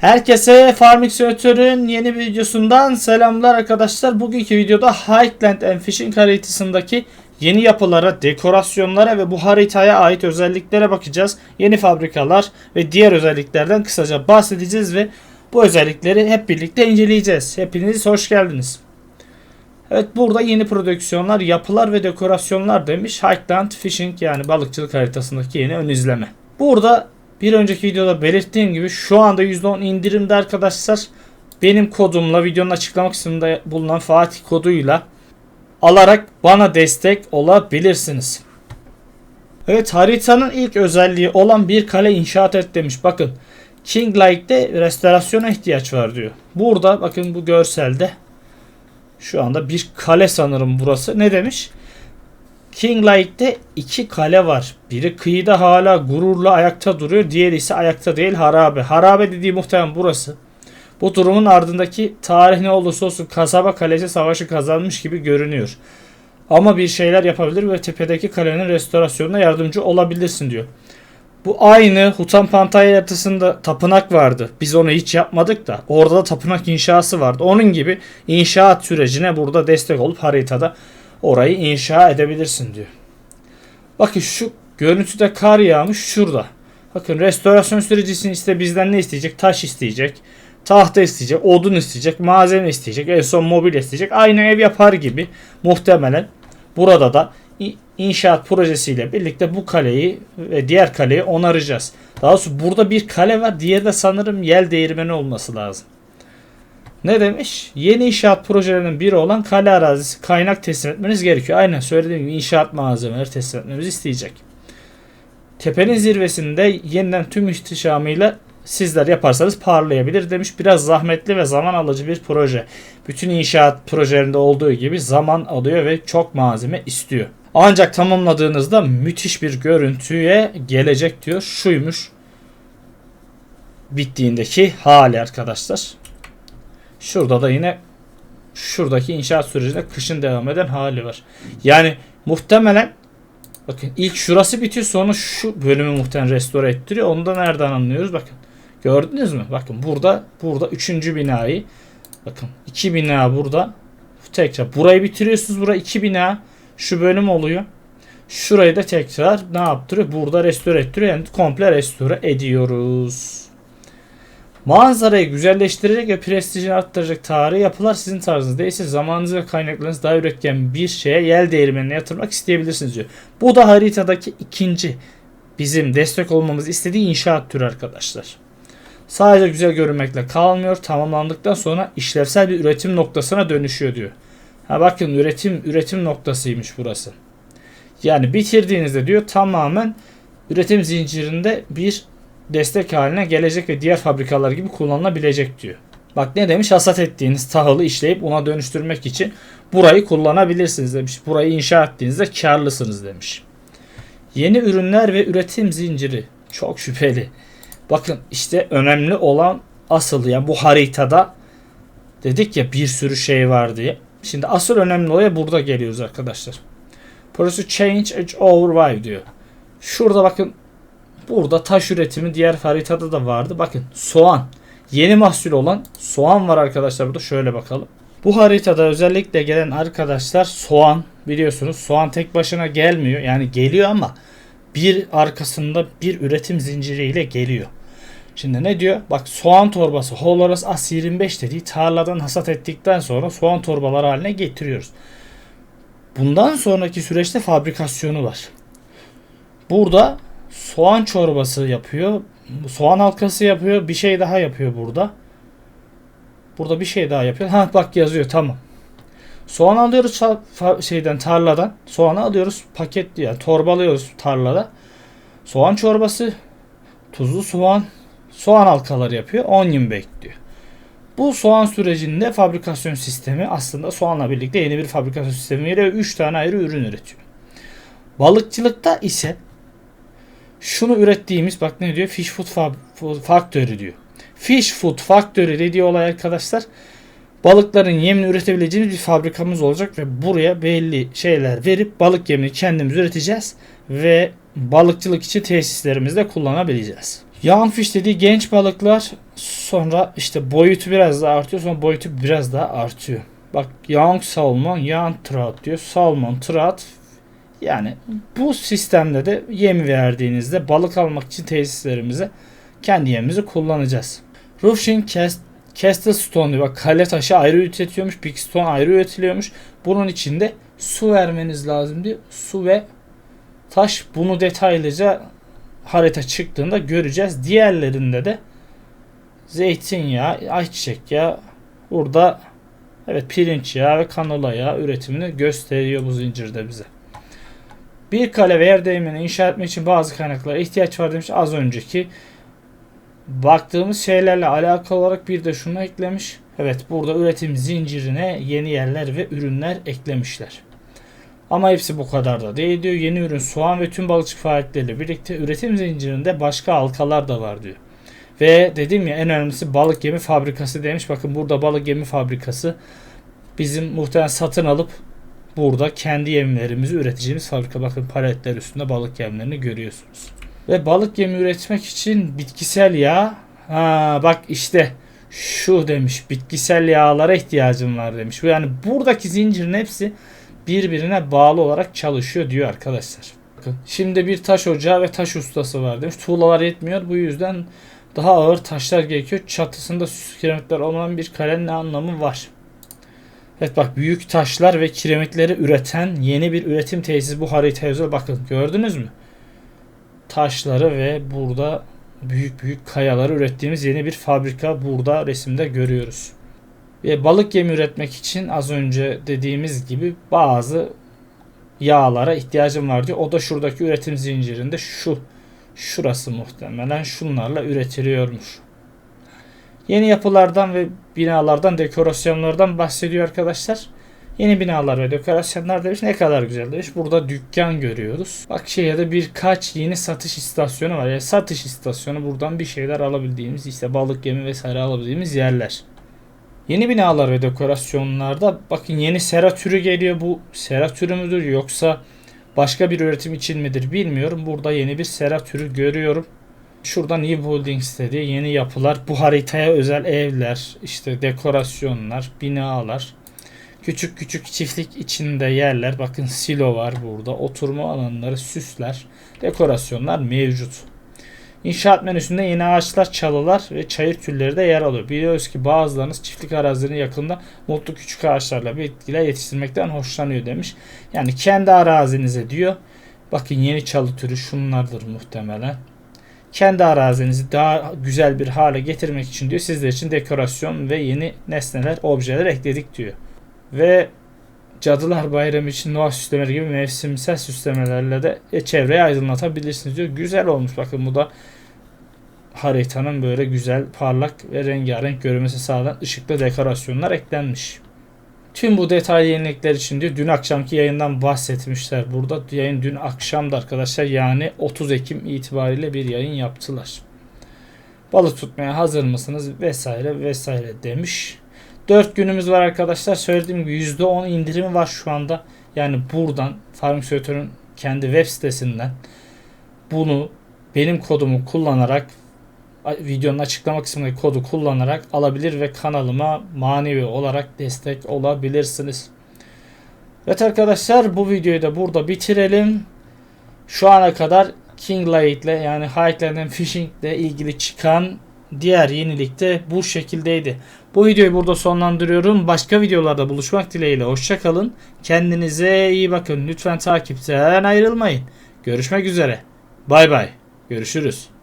Herkese Farming Simulator'ın yeni videosundan selamlar arkadaşlar. Bugünkü videoda Highland and Fishing haritasındaki yeni yapılara, dekorasyonlara ve bu haritaya ait özelliklere bakacağız. Yeni fabrikalar ve diğer özelliklerden kısaca bahsedeceğiz ve bu özellikleri hep birlikte inceleyeceğiz. Hepiniz hoş geldiniz. Evet burada yeni prodüksiyonlar, yapılar ve dekorasyonlar demiş. Highland Fishing yani balıkçılık haritasındaki yeni ön izleme. Burada bir önceki videoda belirttiğim gibi şu anda %10 indirimde arkadaşlar. Benim kodumla videonun açıklama kısmında bulunan Fatih koduyla alarak bana destek olabilirsiniz. Evet haritanın ilk özelliği olan bir kale inşaat et demiş. Bakın King Lake'de restorasyona ihtiyaç var diyor. Burada bakın bu görselde şu anda bir kale sanırım burası. Ne demiş? King Lake'de iki kale var. Biri kıyıda hala gururla ayakta duruyor. Diğeri ise ayakta değil harabe. Harabe dediği muhtemelen burası. Bu durumun ardındaki tarih ne olursa olsun kasaba kalesi savaşı kazanmış gibi görünüyor. Ama bir şeyler yapabilir ve tepedeki kalenin restorasyonuna yardımcı olabilirsin diyor. Bu aynı Hutan Pantay haritasında tapınak vardı. Biz onu hiç yapmadık da. Orada da tapınak inşası vardı. Onun gibi inşaat sürecine burada destek olup haritada orayı inşa edebilirsin diyor. Bakın şu görüntüde kar yağmış şurada. Bakın restorasyon sürecinin iste bizden ne isteyecek? Taş isteyecek. Tahta isteyecek, odun isteyecek, malzeme isteyecek, en son mobil isteyecek. Aynı ev yapar gibi muhtemelen burada da inşaat projesiyle birlikte bu kaleyi ve diğer kaleyi onaracağız. Daha doğrusu burada bir kale var. Diğeri de sanırım yel değirmeni olması lazım. Ne demiş? Yeni inşaat projelerinin biri olan kale arazisi kaynak teslim etmeniz gerekiyor. Aynen söylediğim gibi inşaat malzemeleri teslim etmemizi isteyecek. Tepenin zirvesinde yeniden tüm ihtişamıyla sizler yaparsanız parlayabilir demiş. Biraz zahmetli ve zaman alıcı bir proje. Bütün inşaat projelerinde olduğu gibi zaman alıyor ve çok malzeme istiyor. Ancak tamamladığınızda müthiş bir görüntüye gelecek diyor. Şuymuş bittiğindeki hali arkadaşlar. Şurada da yine şuradaki inşaat sürecinde kışın devam eden hali var. Yani muhtemelen bakın ilk şurası bitiyor sonra şu bölümü muhtemelen restore ettiriyor. Onu da nereden anlıyoruz? Bakın. Gördünüz mü? Bakın burada burada üçüncü binayı bakın iki bina burada tekrar burayı bitiriyorsunuz. Bura iki bina şu bölüm oluyor. Şurayı da tekrar ne yaptırıyor? Burada restore ettiriyor. Yani komple restore ediyoruz. Manzarayı güzelleştirecek ve prestijini arttıracak tarihi yapılar sizin tarzınız değilse zamanınız ve kaynaklarınız daha üretken bir şeye yel değirmenine yatırmak isteyebilirsiniz diyor. Bu da haritadaki ikinci bizim destek olmamız istediği inşaat türü arkadaşlar. Sadece güzel görünmekle kalmıyor. Tamamlandıktan sonra işlevsel bir üretim noktasına dönüşüyor diyor. Ha bakın üretim üretim noktasıymış burası. Yani bitirdiğinizde diyor tamamen üretim zincirinde bir destek haline gelecek ve diğer fabrikalar gibi kullanılabilecek diyor. Bak ne demiş hasat ettiğiniz tahılı işleyip ona dönüştürmek için burayı kullanabilirsiniz demiş. Burayı inşa ettiğinizde karlısınız demiş. Yeni ürünler ve üretim zinciri çok şüpheli. Bakın işte önemli olan asıl yani bu haritada dedik ya bir sürü şey var diye. Şimdi asıl önemli olaya burada geliyoruz arkadaşlar. Burası change edge overvive diyor. Şurada bakın Burada taş üretimi diğer haritada da vardı. Bakın soğan. Yeni mahsul olan soğan var arkadaşlar burada. Şöyle bakalım. Bu haritada özellikle gelen arkadaşlar soğan biliyorsunuz soğan tek başına gelmiyor. Yani geliyor ama bir arkasında bir üretim zinciriyle geliyor. Şimdi ne diyor? Bak soğan torbası Holoras As 25 dediği tarladan hasat ettikten sonra soğan torbaları haline getiriyoruz. Bundan sonraki süreçte fabrikasyonu var. Burada soğan çorbası yapıyor. Soğan halkası yapıyor. Bir şey daha yapıyor burada. Burada bir şey daha yapıyor. Ha bak yazıyor tamam. Soğan alıyoruz şeyden tarladan. Soğanı alıyoruz paketli yani torbalıyoruz tarlada. Soğan çorbası, tuzlu soğan, soğan halkaları yapıyor. 10 gün bekliyor. Bu soğan sürecinde fabrikasyon sistemi aslında soğanla birlikte yeni bir fabrikasyon sistemiyle 3 tane ayrı ürün üretiyor. Balıkçılıkta ise şunu ürettiğimiz bak ne diyor? Fish Food Factory diyor. Fish Food Factory dediği olay arkadaşlar balıkların yemini üretebileceğimiz bir fabrikamız olacak ve buraya belli şeyler verip balık yemini kendimiz üreteceğiz ve balıkçılık için tesislerimizde kullanabileceğiz. Fish dediği genç balıklar Sonra işte boyutu biraz daha artıyor. Sonra boyutu biraz daha artıyor. Bak young salmon, young trout diyor. Salmon, trout. Yani bu sistemde de yem verdiğinizde balık almak için tesislerimize kendi yemimizi kullanacağız. Roofing Cast Castle Stone diyor. Bak kale taşı ayrı üretiyormuş. Big Stone ayrı üretiliyormuş. Bunun içinde su vermeniz lazım diyor. Su ve taş bunu detaylıca harita çıktığında göreceğiz. Diğerlerinde de zeytinyağı, ayçiçek yağı burada evet pirinç yağı ve kanola yağı üretimini gösteriyor bu zincirde bize. Bir kale ve yer değirmeni inşa etmek için bazı kaynaklara ihtiyaç var demiş az önceki baktığımız şeylerle alakalı olarak bir de şunu eklemiş. Evet burada üretim zincirine yeni yerler ve ürünler eklemişler. Ama hepsi bu kadar da değil diyor. Yeni ürün soğan ve tüm balıkçılık faaliyetleriyle birlikte üretim zincirinde başka halkalar da var diyor. Ve dedim ya en önemlisi balık gemi fabrikası demiş. Bakın burada balık gemi fabrikası bizim muhtemelen satın alıp burada kendi yemlerimizi üreteceğimiz fabrika. Bakın paletler üstünde balık yemlerini görüyorsunuz. Ve balık yemi üretmek için bitkisel yağ. Ha bak işte şu demiş bitkisel yağlara ihtiyacım var demiş. Yani buradaki zincirin hepsi birbirine bağlı olarak çalışıyor diyor arkadaşlar. Bakın şimdi bir taş ocağı ve taş ustası var demiş. Tuğlalar yetmiyor bu yüzden daha ağır taşlar gerekiyor. Çatısında süs kiremitler olmayan bir kalenin ne anlamı var? Evet bak büyük taşlar ve kiremitleri üreten yeni bir üretim tesisi bu haritaya özel. Bakın gördünüz mü? Taşları ve burada büyük büyük kayaları ürettiğimiz yeni bir fabrika burada resimde görüyoruz. Ve balık yemi üretmek için az önce dediğimiz gibi bazı yağlara ihtiyacım var diyor. O da şuradaki üretim zincirinde şu şurası muhtemelen şunlarla üretiliyormuş. Yeni yapılardan ve binalardan, dekorasyonlardan bahsediyor arkadaşlar. Yeni binalar ve dekorasyonlar demiş ne kadar güzel demiş. Burada dükkan görüyoruz. Bak şeye de birkaç yeni satış istasyonu var. Yani satış istasyonu buradan bir şeyler alabildiğimiz işte balık yemi vesaire alabildiğimiz yerler. Yeni binalar ve dekorasyonlarda bakın yeni sera türü geliyor. Bu sera türü müdür yoksa başka bir üretim için midir bilmiyorum. Burada yeni bir sera türü görüyorum. Şurada New Buildings dediği yeni yapılar. Bu haritaya özel evler, işte dekorasyonlar, binalar. Küçük küçük çiftlik içinde yerler. Bakın silo var burada. Oturma alanları, süsler, dekorasyonlar mevcut. İnşaat menüsünde yeni ağaçlar, çalılar ve çayır türleri de yer alıyor. Biliyoruz ki bazılarınız çiftlik arazilerinin yakında mutlu küçük ağaçlarla bitkiler yetiştirmekten hoşlanıyor demiş. Yani kendi arazinize diyor. Bakın yeni çalı türü şunlardır muhtemelen. Kendi arazinizi daha güzel bir hale getirmek için diyor sizler için dekorasyon ve yeni nesneler, objeler ekledik diyor. Ve Cadılar Bayramı için Noel süslemeleri gibi mevsimsel süslemelerle de e, çevreyi aydınlatabilirsiniz diyor. Güzel olmuş bakın bu da haritanın böyle güzel parlak ve rengarenk görünmesi sağlayan ışıklı dekorasyonlar eklenmiş. Tüm bu detaylı yenilikler için diyor dün akşamki yayından bahsetmişler burada. Yayın dün akşamdı arkadaşlar yani 30 Ekim itibariyle bir yayın yaptılar. Balık tutmaya hazır mısınız vesaire vesaire demiş. 4 günümüz var arkadaşlar. Söylediğim gibi %10 indirimi var şu anda. Yani buradan Farming Simulator'ın kendi web sitesinden bunu benim kodumu kullanarak videonun açıklama kısmındaki kodu kullanarak alabilir ve kanalıma manevi olarak destek olabilirsiniz. Evet arkadaşlar bu videoyu da burada bitirelim. Şu ana kadar King ile yani Highland Fishing ile ilgili çıkan diğer yenilik de bu şekildeydi. Bu videoyu burada sonlandırıyorum. Başka videolarda buluşmak dileğiyle. Hoşçakalın. Kendinize iyi bakın. Lütfen takipten ayrılmayın. Görüşmek üzere. Bay bay. Görüşürüz.